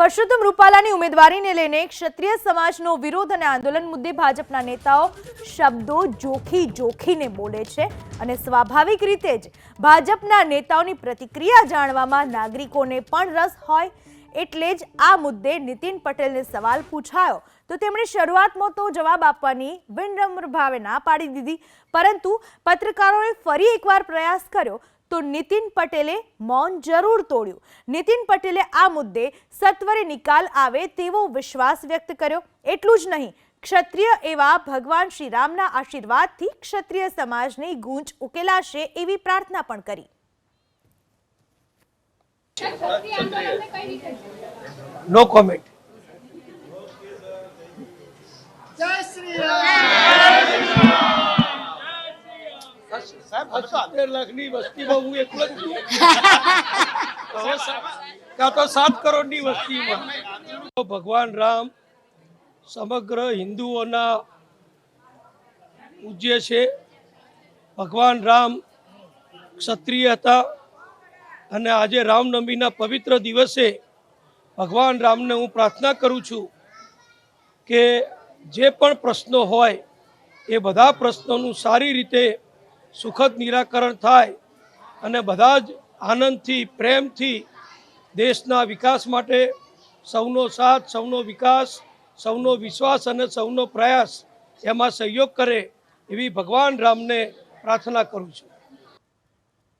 પરસોત્તમ રૂપાલાની ઉમેદવારીને લઈને ક્ષત્રિય સમાજનો વિરોધ અને આંદોલન મુદ્દે ભાજપના નેતાઓ શબ્દો જોખી જોખીને બોલે છે અને સ્વાભાવિક રીતે જ ભાજપના નેતાઓની પ્રતિક્રિયા જાણવામાં નાગરિકોને પણ રસ હોય એટલે જ આ મુદ્દે નીતિન પટેલને સવાલ પૂછાયો. તો તેમણે શરૂઆતમાં તો જવાબ આપવાની વિનમ્ર ભાવે ના પાડી દીધી. પરંતુ પત્રકારોએ ફરી એકવાર પ્રયાસ કર્યો તો નીતિન પટેલે મૌન જરૂર તોડ્યું. નીતિન પટેલે આ મુદ્દે સત્વરે નિકાલ આવે તેવો વિશ્વાસ વ્યક્ત કર્યો. એટલું જ નહીં, ક્ષત્રિય એવા ભગવાન શ્રી રામના આશીર્વાદથી ક્ષત્રિય સમાજની ગૂંચ ઉકેલાશે એવી પ્રાર્થના પણ કરી નો કોમેન્ટ જય શ્રી રામ સત્તર લાખની વસ્તીમાં હું એકલો જ છું હવે સા- કાં તો સાત કરોડની વસ્તીમાં તો ભગવાન રામ સમગ્ર હિન્દુઓના પૂજ્ય છે. ભગવાન રામ ક્ષત્રિય હતા. અને આજે રામનવમીના પવિત્ર દિવસે ભગવાન રામને હું પ્રાર્થના કરું છું કે જે પણ પ્રશ્નો હોય એ બધા પ્રશ્નોનું સારી રીતે સુખદ નિરાકરણ થાય અને બધા જ આનંદથી, પ્રેમથી દેશના વિકાસ માટે સૌનો સાથ, સૌનો વિકાસ, સૌનો વિશ્વાસ અને સૌનો પ્રયાસ એમાં સહયોગ કરે એવી ભગવાન રામને પ્રાર્થના કરું છું.